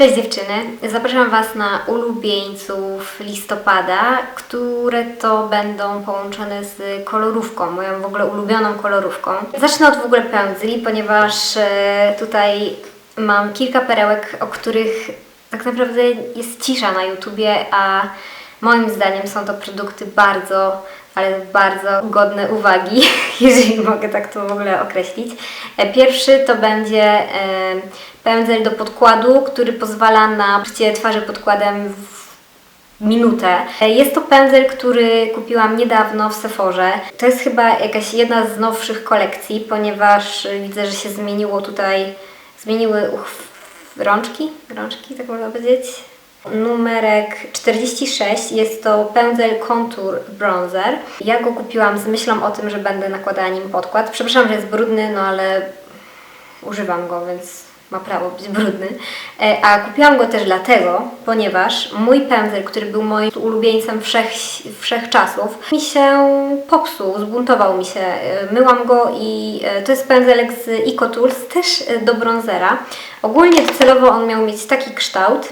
Cześć dziewczyny, zapraszam Was na ulubieńców listopada, które to będą połączone z kolorówką, moją w ogóle ulubioną kolorówką. Zacznę od w ogóle pędzli, ponieważ e, tutaj mam kilka perełek, o których tak naprawdę jest cisza na YouTubie, a moim zdaniem są to produkty bardzo, ale bardzo godne uwagi, jeżeli mogę tak to w ogóle określić. E, Pierwszy to będzie e, pędzel do podkładu, który pozwala na pokrycie twarzy podkładem w minutę. Jest to pędzel, który kupiłam niedawno w Sephorze. To jest chyba jakaś jedna z nowszych kolekcji, ponieważ widzę, że się zmieniło tutaj, zmieniły uchw- rączki, rączki, tak można powiedzieć. Numerek 46 jest to pędzel Contour Bronzer. Ja go kupiłam z myślą o tym, że będę nakładała nim podkład. Przepraszam, że jest brudny, no ale używam go, więc ma prawo być brudny. E, A kupiłam go też dlatego, ponieważ mój pędzel, który był moim ulubieńcem wszech, wszechczasów, mi się popsuł, zbuntował mi się. E, Myłam go i e, to jest pędzelek z Eco Tools, też do bronzera. Ogólnie docelowo on miał mieć taki kształt,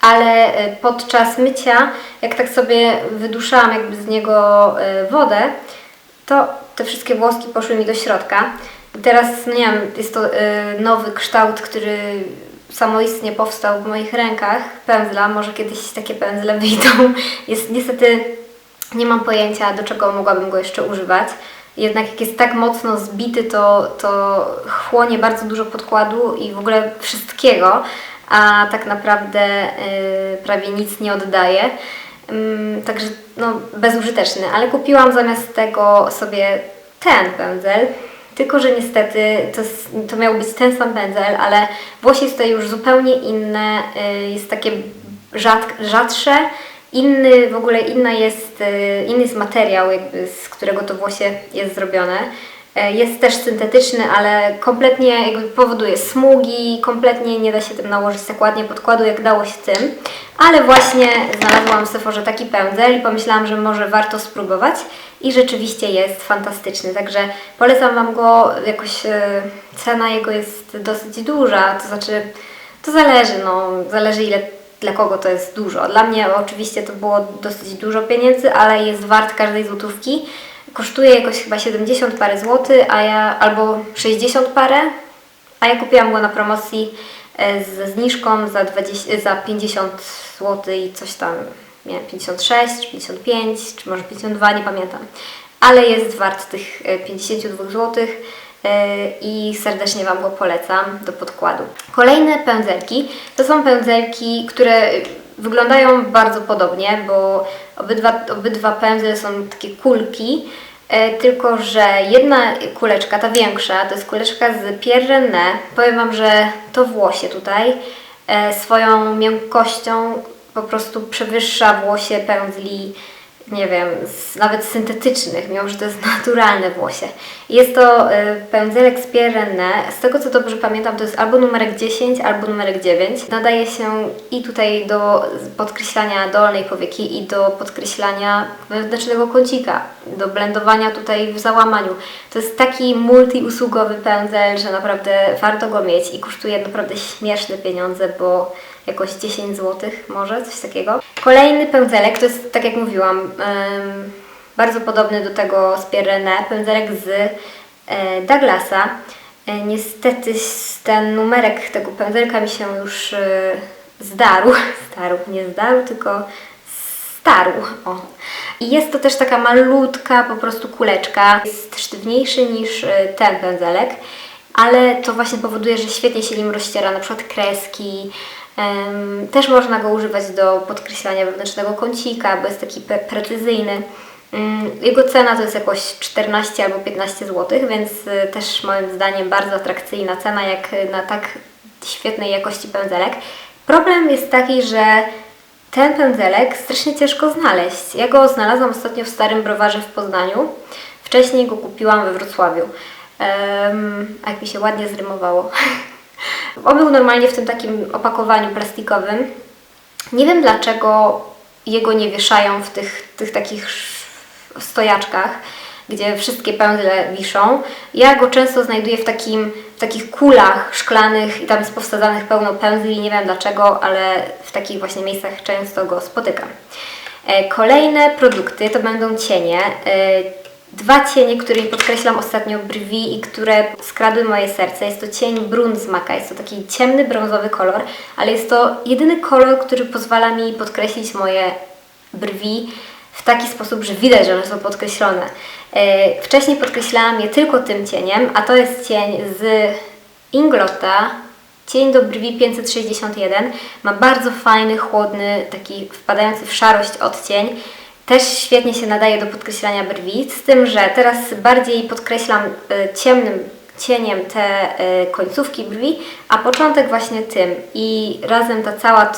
ale podczas mycia, jak tak sobie wyduszałam jakby z niego wodę, to te wszystkie włoski poszły mi do środka. Teraz, nie wiem, jest to e, nowy kształt, który samoistnie powstał w moich rękach, pędzla, może kiedyś takie pędzle wyjdą. Jest niestety, nie mam pojęcia, do czego mogłabym go jeszcze używać. Jednak jak jest tak mocno zbity, to, to chłonie bardzo dużo podkładu i w ogóle wszystkiego, a tak naprawdę y, prawie nic nie oddaje. Ym, także no, bezużyteczny, ale kupiłam zamiast tego sobie ten pędzel. Tylko, że niestety to, to miał być ten sam pędzel, ale włosie jest tutaj już zupełnie inne, y, jest takie rzad, rzadsze, inny, w ogóle inna jest, y, inny jest materiał, jakby, z którego to włosie jest zrobione. E, Jest też syntetyczny, ale kompletnie jakby powoduje smugi, kompletnie nie da się tym nałożyć tak ładnie podkładu, jak dało się tym. Ale właśnie znalazłam w Sephorze taki pędzel i pomyślałam, że może warto spróbować i rzeczywiście jest fantastyczny, także polecam Wam go, jakoś e, cena jego jest dosyć duża, to znaczy to zależy, no zależy ile dla kogo to jest dużo. Dla mnie oczywiście to było dosyć dużo pieniędzy, ale jest wart każdej złotówki. Kosztuje jakoś chyba 70 parę złotych, a ja albo 60 parę, a ja kupiłam go na promocji e, ze zniżką za, 20, za 50 zł i coś tam, nie wiem, 56 czy 55, czy może 52, nie pamiętam. Ale jest wart tych e, 52 zł i serdecznie Wam go polecam do podkładu. Kolejne pędzelki to są pędzelki, które wyglądają bardzo podobnie, bo obydwa, obydwa pędzle są takie kulki, e, tylko że jedna kuleczka, ta większa, to jest kuleczka z Pierre René. Powiem Wam, że to włosie tutaj e, swoją miękkością po prostu przewyższa włosie pędzli nie wiem, z, nawet syntetycznych, mimo że to jest naturalne włosie. Jest to y, pędzelek z Pierre René. Z tego co dobrze pamiętam, to jest albo numerek 10, albo numerek 9. Nadaje się i tutaj do podkreślania dolnej powieki i do podkreślania wewnętrznego kącika, do blendowania tutaj w załamaniu. To jest taki multiusługowy pędzel, że naprawdę warto go mieć i kosztuje naprawdę śmieszne pieniądze, bo jakoś 10 zł może, coś takiego. Kolejny pędzelek, to jest tak jak mówiłam, em, bardzo podobny do tego z Pierre pędzelek z e, Douglasa. E, niestety ten numerek tego pędzelka mi się już e, zdarł, zdarł, nie zdarł, tylko starł. O. I jest to też taka malutka po prostu kuleczka. Jest sztywniejszy niż ten pędzelek, ale to właśnie powoduje, że świetnie się nim rozściera na przykład kreski. Też można go używać do podkreślania wewnętrznego kącika, bo jest taki precyzyjny. Mm, Jego cena to jest jakoś 14 albo 15 zł, więc y, też moim zdaniem bardzo atrakcyjna cena jak y, na tak świetnej jakości pędzelek. Problem jest taki, że ten pędzelek strasznie ciężko znaleźć. Ja go znalazłam ostatnio w Starym Browarze w Poznaniu. Wcześniej go kupiłam we Wrocławiu. A jak mi się ładnie zrymowało. On był normalnie w tym takim opakowaniu plastikowym. Nie wiem dlaczego jego nie wieszają w tych, tych takich stojaczkach. gdzie wszystkie pędzle wiszą. Ja go często znajduję w, takim, w takich kulach szklanych i tam jest powsadzanych pełno pędzli, nie wiem dlaczego, ale w takich właśnie miejscach często go spotykam. E, Kolejne produkty to będą cienie. Dwa cienie, którymi podkreślam ostatnio brwi i które skradły moje serce. Jest to cień brun z maka. Jest to taki ciemny, brązowy kolor, ale jest to jedyny kolor, który pozwala mi podkreślić moje brwi w taki sposób, że widać, że one są podkreślone. E, Wcześniej podkreślałam je tylko tym cieniem, a to jest cień z Inglota, cień do brwi 561. Ma bardzo fajny, chłodny, taki wpadający w szarość odcień. Też świetnie się nadaje do podkreślania brwi, z tym, że teraz bardziej podkreślam e, ciemnym cieniem te e, końcówki brwi, a początek właśnie tym. I razem ta cała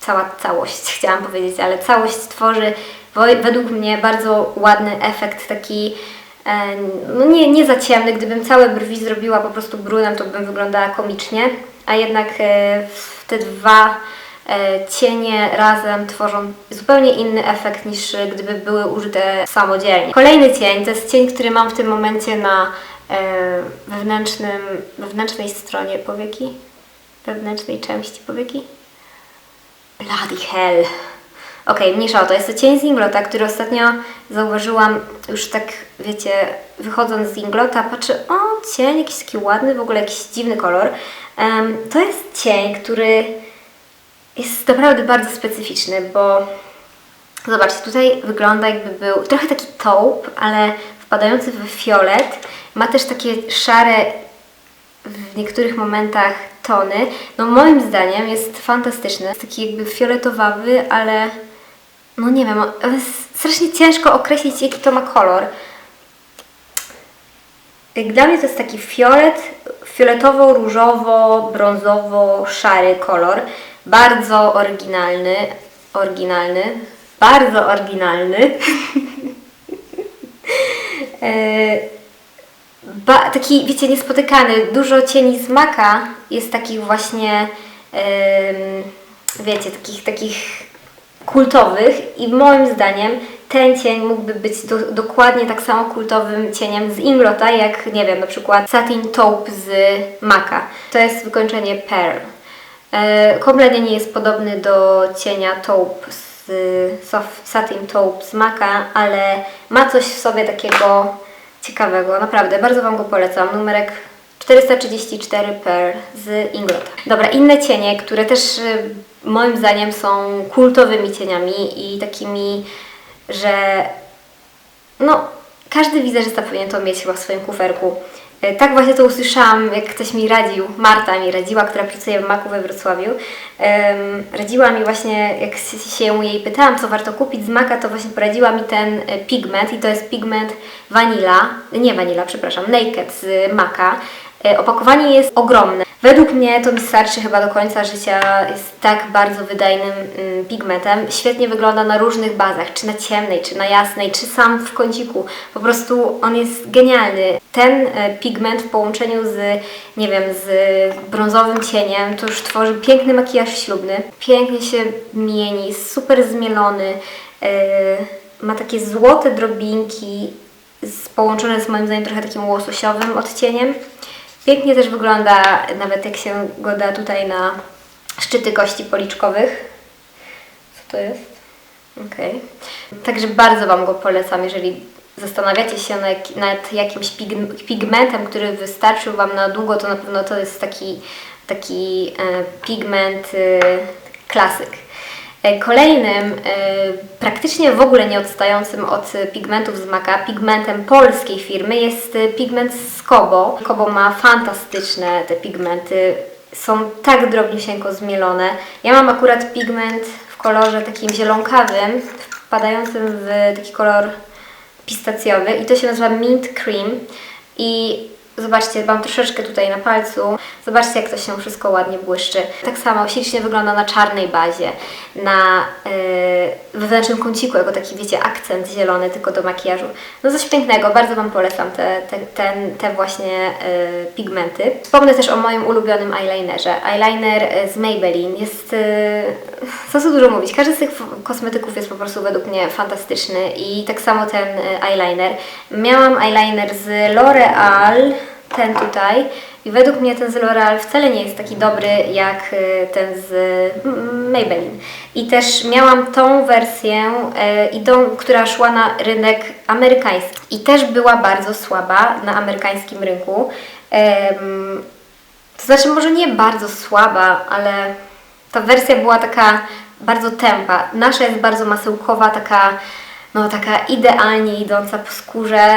cała całość, chciałam powiedzieć, ale całość tworzy wo- według mnie bardzo ładny efekt, taki e, no nie, nie za ciemny. Gdybym całe brwi zrobiła po prostu brunem, to bym wyglądała komicznie, a jednak e, te dwa cienie razem tworzą zupełnie inny efekt niż e, gdyby były użyte samodzielnie. Kolejny cień to jest cień, który mam w tym momencie na e, wewnętrznym, wewnętrznej stronie powieki, wewnętrznej części powieki. Bloody hell. Okej, mniejsza o to. Jest to cień z Inglota, który ostatnio zauważyłam już tak, wiecie, wychodząc z Inglota, patrzę, o, cień jakiś taki ładny, w ogóle jakiś dziwny kolor. Em, to jest cień, który jest naprawdę bardzo specyficzny, bo zobaczcie, tutaj wygląda jakby był trochę taki taupe, ale wpadający w fiolet. Ma też takie szare w niektórych momentach tony. No moim zdaniem jest fantastyczny. Jest taki jakby fioletowawy, ale no nie wiem, jest strasznie ciężko określić jaki to ma kolor. Jak Dla mnie to jest taki fiolet, fioletowo-różowo-brązowo-szary kolor. Bardzo oryginalny, oryginalny, bardzo oryginalny. E, ba, taki, wiecie, niespotykany. Dużo cieni z maka jest takich właśnie, wiecie, takich, takich kultowych i moim zdaniem ten cień mógłby być do, dokładnie tak samo kultowym cieniem z Inglota, jak, nie wiem, na przykład Satin Taupe z maka. To jest wykończenie Pearl. E, kompletnie nie jest podobny do cienia Taupe z Satin Taupe z maka, ale ma coś w sobie takiego ciekawego, naprawdę, bardzo Wam go polecam. Numerek 434 Pearl z Inglota. Dobra, inne cienie, które też y, moim zdaniem są kultowymi cieniami i takimi, że no, każdy wizerzista powinien to mieć chyba w swoim kuferku. E, Tak właśnie to usłyszałam, jak ktoś mi radził, Marta mi radziła, która pracuje w Maku we Wrocławiu. Radziła mi właśnie, jak się jej pytałam, co warto kupić z Maka, to właśnie poradziła mi ten e, pigment i to jest pigment Vanilla, nie Vanilla, przepraszam, Naked z Maka. E, Opakowanie jest ogromne. Według mnie to mi starczy chyba do końca życia. Jest tak bardzo wydajnym mm, pigmentem. Świetnie wygląda na różnych bazach, czy na ciemnej, czy na jasnej, czy sam w kąciku. Po prostu on jest genialny. Ten e, pigment w połączeniu z, nie wiem, z brązowym cieniem, to już tworzy piękny makijaż ślubny. Pięknie się mieni, super zmielony. e, Ma takie złote drobinki połączone z moim zdaniem trochę takim łososiowym odcieniem. Pięknie też wygląda, nawet jak się go da tutaj na szczyty kości policzkowych. Co to jest? Okej. Także bardzo Wam go polecam, jeżeli zastanawiacie się nad, nad jakimś pig, pigmentem, który wystarczył Wam na długo, to na pewno to jest taki, taki e, pigment e, klasyk. E, Kolejnym, e, praktycznie w ogóle nie odstającym od pigmentów z Maka, pigmentem polskiej firmy jest e, pigment z Kobo. Kobo ma fantastyczne te pigmenty, są tak drobniusieńko zmielone. Ja mam akurat pigment w kolorze takim zielonkawym, wpadającym w taki kolor pistacjowy i to się nazywa Mint Cream i Zobaczcie, mam troszeczkę tutaj na palcu. Zobaczcie, jak to się wszystko ładnie błyszczy. Tak samo ślicznie wygląda na czarnej bazie, na yy, wewnętrznym kąciku, jako taki, wiecie, akcent zielony tylko do makijażu. No coś pięknego, bardzo Wam polecam te, te, ten, te właśnie yy, pigmenty. Wspomnę też o moim ulubionym eyelinerze. Eyeliner yy, z Maybelline jest, yy, co tu dużo mówić, każdy z tych kosmetyków jest po prostu według mnie fantastyczny i tak samo ten eyeliner. Miałam eyeliner z L'Oreal, ten tutaj. I według mnie ten z L'Oreal wcale nie jest taki dobry jak y, ten z mm, Maybelline. I też miałam tą wersję, y, i tą, która szła na rynek amerykański. I też była bardzo słaba na amerykańskim rynku. To znaczy, może nie bardzo słaba, ale ta wersja była taka bardzo tempa. Nasza jest bardzo masełkowa, taka, no, taka idealnie idąca po skórze.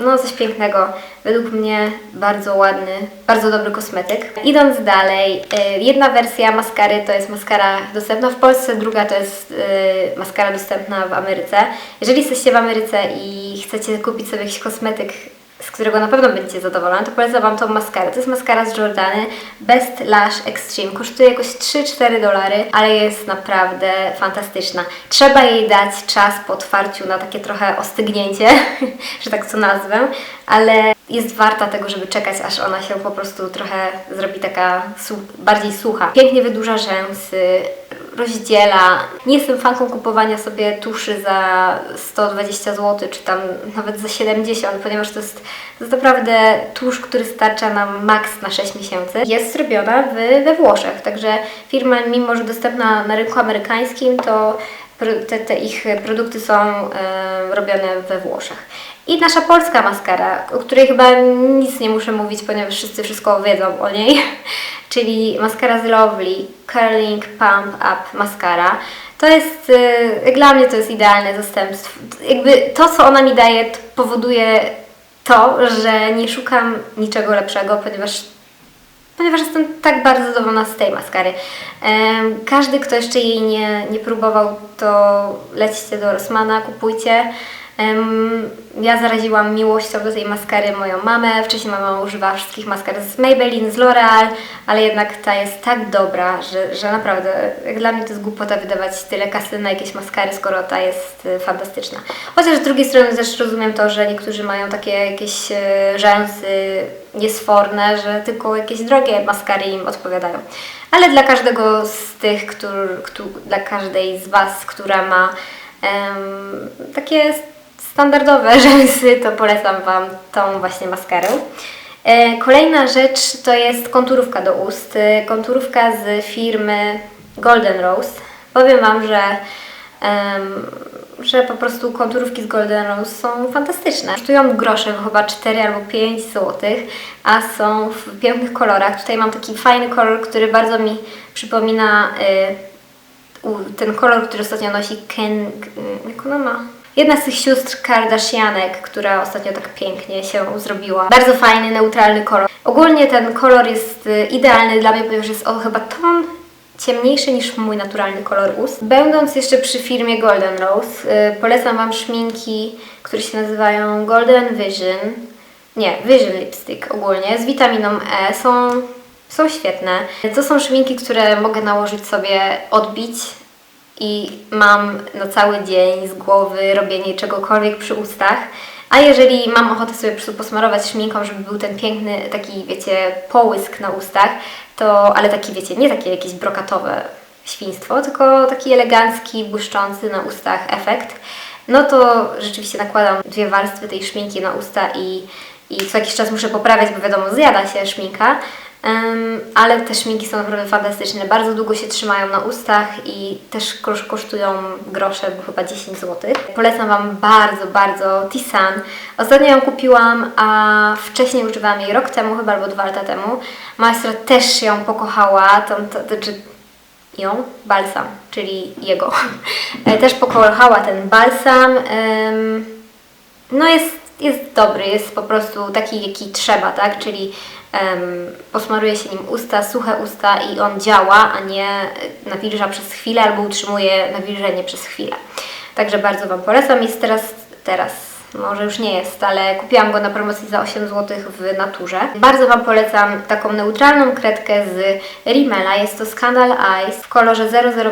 No, coś pięknego. Według mnie bardzo ładny, bardzo dobry kosmetyk. Idąc dalej, jedna wersja maskary to jest maskara dostępna w Polsce, druga to jest y, maskara dostępna w Ameryce. Jeżeli jesteście w Ameryce i chcecie kupić sobie jakiś kosmetyk z którego na pewno będziecie zadowolone, to polecam Wam tą maskarę. To jest maskara z Jordany Best Lash Extreme. Kosztuje jakoś 3-4 dolary, ale jest naprawdę fantastyczna. Trzeba jej dać czas po otwarciu na takie trochę ostygnięcie, że tak to nazwę, ale jest warta tego, żeby czekać, aż ona się po prostu trochę zrobi taka bardziej sucha. Pięknie wydłuża rzęsy, rozdziela. Nie jestem fanką kupowania sobie tuszy za 120 zł, czy tam nawet za 70, ponieważ to jest, to jest naprawdę tusz, który starcza nam maks na 6 miesięcy. Jest zrobiona w, we Włoszech, także firma, mimo że dostępna na rynku amerykańskim, to te, te ich produkty są e, robione we Włoszech. I nasza polska maskara, o której chyba nic nie muszę mówić, ponieważ wszyscy wszystko wiedzą o niej, czyli maskara z Lovely Curling Pump Up Mascara. To jest, y, dla mnie to jest idealne zastępstwo. Jakby to, co ona mi daje, to powoduje to, że nie szukam niczego lepszego, ponieważ ponieważ jestem tak bardzo zadowolona z tej maskary. Każdy, kto jeszcze jej nie, nie próbował, to lećcie do Rossmana, kupujcie. Ja zaraziłam miłością do tej maskary moją mamę. Wcześniej mama używała wszystkich maskar z Maybelline, z L'Oreal, ale jednak ta jest tak dobra, że, że naprawdę dla mnie to jest głupota wydawać tyle kasy na jakieś maskary, skoro ta jest y, fantastyczna. Chociaż z drugiej strony też rozumiem to, że niektórzy mają takie jakieś y, rzęsy niesforne, że tylko jakieś drogie maskary im odpowiadają. Ale dla każdego z tych, który, któ- dla każdej z Was, która ma em, takie standardowe rzęsy, to polecam Wam tą właśnie maskarę. E, Kolejna rzecz to jest konturówka do ust. E, Konturówka z firmy Golden Rose. Powiem Wam, że, że po prostu konturówki z Golden Rose są fantastyczne. Kosztują grosze, chyba 4 albo 5 zł, a są w pięknych kolorach. Tutaj mam taki fajny kolor, który bardzo mi przypomina y, ten kolor, który ostatnio nosi Ken... Jak ona ma? Jedna z tych sióstr Kardashianek, która ostatnio tak pięknie się zrobiła. Bardzo fajny, neutralny kolor. Ogólnie ten kolor jest y, idealny dla mnie, ponieważ jest o chyba ton ciemniejszy niż mój naturalny kolor ust. Będąc jeszcze przy firmie Golden Rose, y, polecam Wam szminki, które się nazywają Golden Vision. Nie, Vision Lipstick ogólnie, z witaminą E. Są, są świetne. To są szminki, które mogę nałożyć sobie, odbić i mam na cały dzień z głowy robienie czegokolwiek przy ustach. A jeżeli mam ochotę sobie po prostu posmarować szminką, żeby był ten piękny taki, wiecie, połysk na ustach, to, ale taki, wiecie, nie takie jakieś brokatowe świństwo, tylko taki elegancki, błyszczący na ustach efekt, no to rzeczywiście nakładam dwie warstwy tej szminki na usta i, i co jakiś czas muszę poprawiać, bo wiadomo, zjada się szminka. Ale te szminki są naprawdę fantastyczne, bardzo długo się trzymają na ustach i też kosz- kosztują grosze, bo chyba 10 zł. Polecam Wam bardzo, bardzo Tisan. Ostatnio ją kupiłam, a wcześniej używałam jej rok temu, chyba albo dwa lata temu. Moja siostra też ją pokochała, to, to, czy ją, balsam, czyli jego. E, Też pokochała ten balsam. No jest, jest dobry, jest po prostu taki, jaki trzeba, tak? Czyli posmaruje się nim usta, suche usta i on działa, a nie nawilża przez chwilę albo utrzymuje nawilżenie przez chwilę. Także bardzo Wam polecam. Jest teraz, teraz, może już nie jest, ale kupiłam go na promocji za 8 zł w naturze. Bardzo Wam polecam taką neutralną kredkę z Rimmela. Jest to Scandal Eyes w kolorze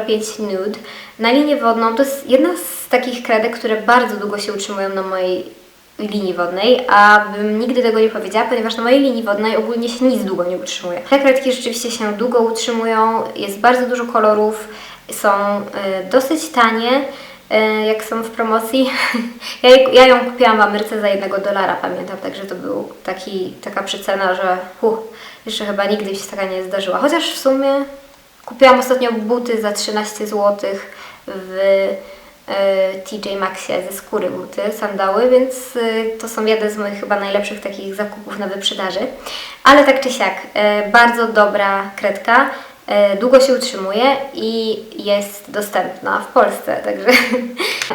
005 Nude na linię wodną. To jest jedna z takich kredek, które bardzo długo się utrzymują na mojej linii wodnej, a bym nigdy tego nie powiedziała, ponieważ na mojej linii wodnej ogólnie się nic długo nie utrzymuje. Te kredki rzeczywiście się długo utrzymują, jest bardzo dużo kolorów, są y, dosyć tanie, y, jak są w promocji. ja, ja ją kupiłam w Ameryce za jednego dolara, pamiętam, także to był taki, taka przecena, że huh, jeszcze chyba nigdy się taka nie zdarzyła. Chociaż w sumie kupiłam ostatnio buty za 13 zł w TJ Maxie ze skóry buty, sandały, więc e, to są jeden z moich chyba najlepszych takich zakupów na wyprzedaży. Ale tak czy siak, e, bardzo dobra kredka, e, długo się utrzymuje i jest dostępna w Polsce, także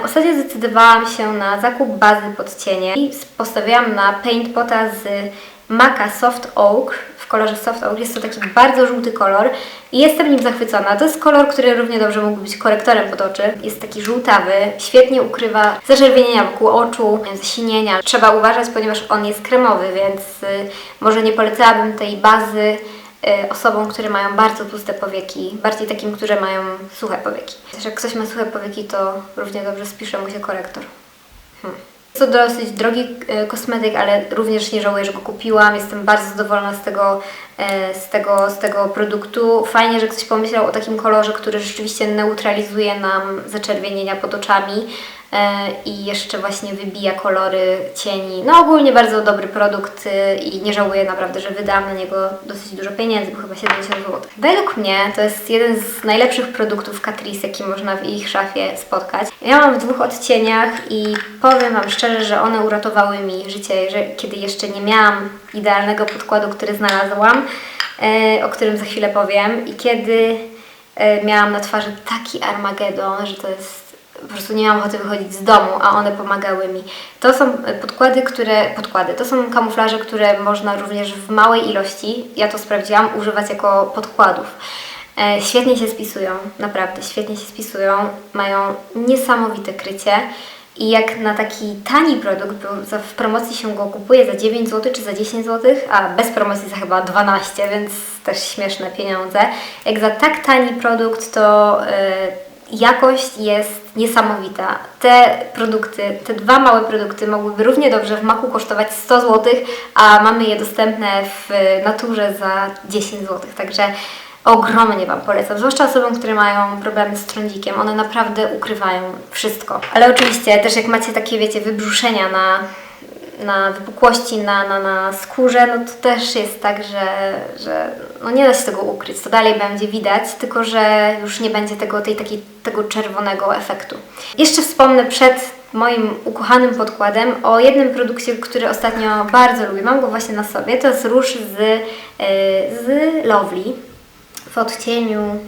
ostatnio zdecydowałam się na zakup bazy pod cienie i postawiłam na Paint Pota z Maka Soft Oak w kolorze Soft Oak. Jest to taki bardzo żółty kolor i jestem nim zachwycona. To jest kolor, który równie dobrze mógłby być korektorem pod oczy. Jest taki żółtawy, świetnie ukrywa zaczerwienienia wokół oczu, zasinienia. Trzeba uważać, ponieważ on jest kremowy, więc y, może nie polecałabym tej bazy y, osobom, które mają bardzo tłuste powieki, bardziej takim, które mają suche powieki. Też jak ktoś ma suche powieki, to równie dobrze spisze mu się korektor. Hmm. Jest to dosyć drogi e, kosmetyk, ale również nie żałuję, że go kupiłam. Jestem bardzo zadowolona z tego, e, z tego, z tego produktu. Fajnie, że ktoś pomyślał o takim kolorze, który rzeczywiście neutralizuje nam zaczerwienienia pod oczami i jeszcze właśnie wybija kolory cieni. No ogólnie bardzo dobry produkt e, i nie żałuję naprawdę, że wydałam na niego dosyć dużo pieniędzy, bo chyba 70 zł. Według mnie to jest jeden z najlepszych produktów Catrice, jaki można w ich szafie spotkać. Ja mam w dwóch odcieniach i powiem Wam szczerze, że one uratowały mi życie, kiedy jeszcze nie miałam idealnego podkładu, który znalazłam, e, o którym za chwilę powiem i kiedy e, miałam na twarzy taki Armagedon, że to jest po prostu nie miałam ochoty wychodzić z domu, a one pomagały mi. To są e, podkłady, które, podkłady, to są kamuflaże, które można również w małej ilości, ja to sprawdziłam, używać jako podkładów. E, świetnie się spisują, naprawdę świetnie się spisują, mają niesamowite krycie i jak na taki tani produkt, bo w promocji się go kupuje za 9 zł czy za 10 zł, a bez promocji za chyba 12, więc też śmieszne pieniądze. Jak za tak tani produkt, to e, jakość jest niesamowita. Te produkty, te dwa małe produkty mogłyby równie dobrze w maku kosztować 100 zł, a mamy je dostępne w naturze za 10 zł. Także ogromnie Wam polecam, zwłaszcza osobom, które mają problemy z trądzikiem. One naprawdę ukrywają wszystko. Ale oczywiście też jak macie takie, wiecie, wybrzuszenia na, na wypukłości na, na, na skórze, no to też jest tak, że, że no nie da się tego ukryć. To dalej będzie widać, tylko że już nie będzie tego, tej, takiej, tego czerwonego efektu. Jeszcze wspomnę przed moim ukochanym podkładem o jednym produkcie, który ostatnio bardzo lubię. Mam go właśnie na sobie. To jest róż z, yy, z Lovely w odcieniu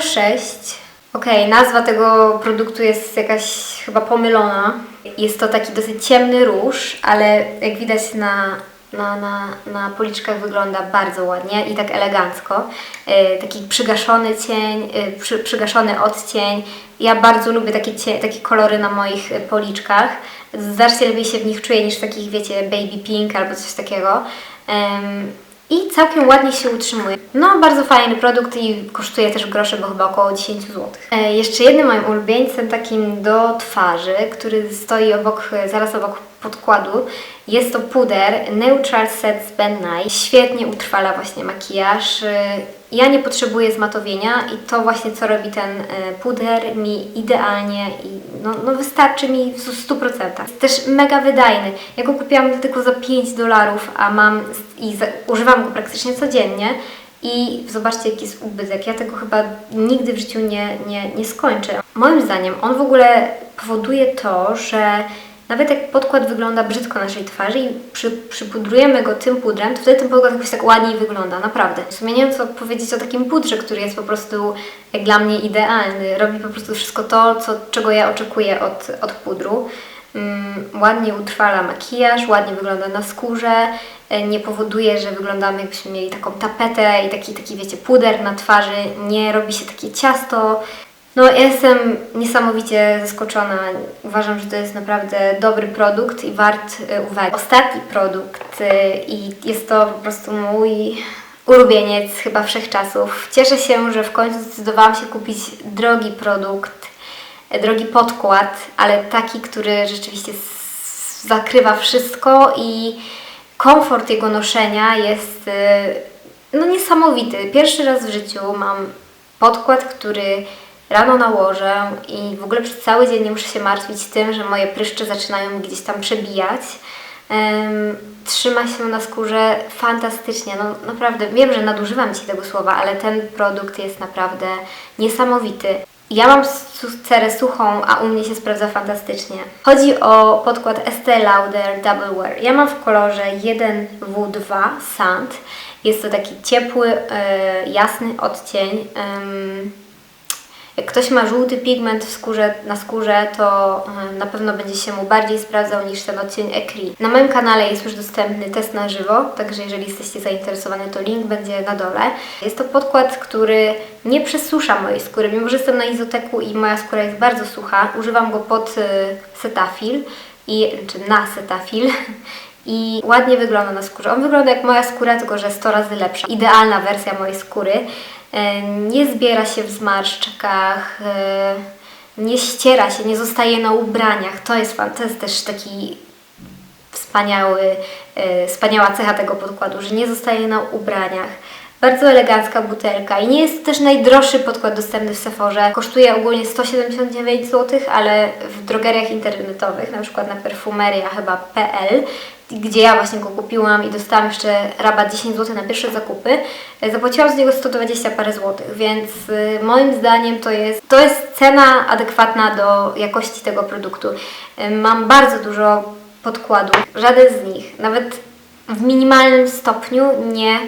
06. Okej, nazwa tego produktu jest jakaś chyba pomylona. Jest to taki dosyć ciemny róż, ale jak widać na, na, na, na policzkach wygląda bardzo ładnie i tak elegancko. Yy, taki przygaszony cień, yy, przy, przygaszony odcień. Ja bardzo lubię takie, cie, takie kolory na moich policzkach. Znacznie lepiej się w nich czuję niż takich, wiecie, baby pink albo coś takiego. I całkiem ładnie się utrzymuje. No, bardzo fajny produkt i kosztuje też grosze, bo chyba około 10 zł. E, jeszcze jednym moim ulubieńcem takim do twarzy, który stoi obok, zaraz obok podkładu, jest to puder Neutral Set Ben Nye. Świetnie utrwala właśnie makijaż. E, Ja nie potrzebuję zmatowienia i to właśnie co robi ten e, puder mi idealnie i no, no wystarczy mi w 100%. Jest też mega wydajny. Ja go kupiłam tylko za 5 dolarów, a mam i używam go praktycznie codziennie. I zobaczcie, jaki jest ubytek. Ja tego chyba nigdy w życiu nie, nie, nie skończę. Moim zdaniem on w ogóle powoduje to, że nawet jak podkład wygląda brzydko na naszej twarzy i przy, przypudrujemy go tym pudrem, to wtedy ten podkład jakoś tak ładniej wygląda, naprawdę. W sumie nie wiem, co powiedzieć o takim pudrze, który jest po prostu jak dla mnie idealny. Robi po prostu wszystko to, co, czego ja oczekuję od, od pudru. Mm, ładnie utrwala makijaż, ładnie wygląda na skórze, e, nie powoduje, że wyglądamy jakbyśmy mieli taką tapetę i taki, taki wiecie, puder na twarzy, nie robi się takie ciasto. No, ja jestem niesamowicie zaskoczona. Uważam, że to jest naprawdę dobry produkt i wart y, uwagi. Ostatni produkt y, i jest to po prostu mój ulubieniec chyba wszechczasów. Cieszę się, że w końcu zdecydowałam się kupić drogi produkt, y, drogi podkład, ale taki, który rzeczywiście zakrywa wszystko i komfort jego noszenia jest y, no niesamowity. Pierwszy raz w życiu mam podkład, który rano nałożę i w ogóle przez cały dzień nie muszę się martwić tym, że moje pryszcze zaczynają gdzieś tam przebijać. Em, trzyma się na skórze fantastycznie. No naprawdę, wiem, że nadużywam Ci tego słowa, ale ten produkt jest naprawdę niesamowity. Ja mam cerę suchą, a u mnie się sprawdza fantastycznie. Chodzi o podkład Estee Lauder Double Wear. Ja mam w kolorze 1W2 Sand. Jest to taki ciepły, e, jasny odcień. Em, jak ktoś ma żółty pigment w skórze, na skórze, to e, na pewno będzie się mu bardziej sprawdzał niż ten odcień Ecri. Na moim kanale jest już dostępny test na żywo, także jeżeli jesteście zainteresowani, to link będzie na dole. Jest to podkład, który nie przesusza mojej skóry, mimo że jestem na izoteku i moja skóra jest bardzo sucha. Używam go pod e, Cetaphil, i, czy na Cetaphil i ładnie wygląda na skórze. On wygląda jak moja skóra, tylko że 100 razy lepsza. Idealna wersja mojej skóry. E, Nie zbiera się w zmarszczkach, e, nie ściera się, nie zostaje na ubraniach. To jest, to jest też taki wspaniały, e, wspaniała cecha tego podkładu, że nie zostaje na ubraniach. Bardzo elegancka butelka i nie jest to też najdroższy podkład dostępny w Sephorze. Kosztuje ogólnie 179 zł, ale w drogeriach internetowych, na przykład na perfumeria chyba PL, gdzie ja właśnie go kupiłam i dostałam jeszcze rabat 10 zł na pierwsze zakupy, e, zapłaciłam z niego 120 parę złotych, więc y, moim zdaniem to jest, to jest cena adekwatna do jakości tego produktu. Y, Mam bardzo dużo podkładów, żaden z nich, nawet w minimalnym stopniu nie,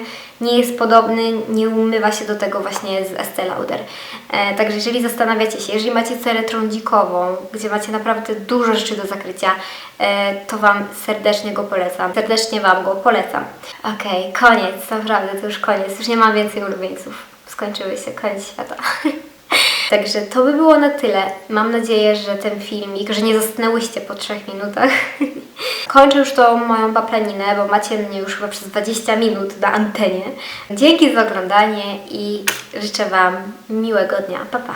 nie jest podobny, nie umywa się do tego właśnie z Estee Lauder. E, także jeżeli zastanawiacie się, jeżeli macie cerę trądzikową, gdzie macie naprawdę dużo rzeczy do zakrycia, e, to Wam serdecznie go polecam. Serdecznie Wam go polecam. Okej, koniec, naprawdę, to już koniec. Już nie mam więcej ulubieńców. Skończyły się, koniec świata. Także to by było na tyle. Mam nadzieję, że ten filmik, że nie zasnęłyście po trzech minutach. Kończę już tą moją paplaninę, bo macie mnie już chyba przez 20 minut na antenie. Dzięki za oglądanie i życzę Wam miłego dnia. Pa, pa.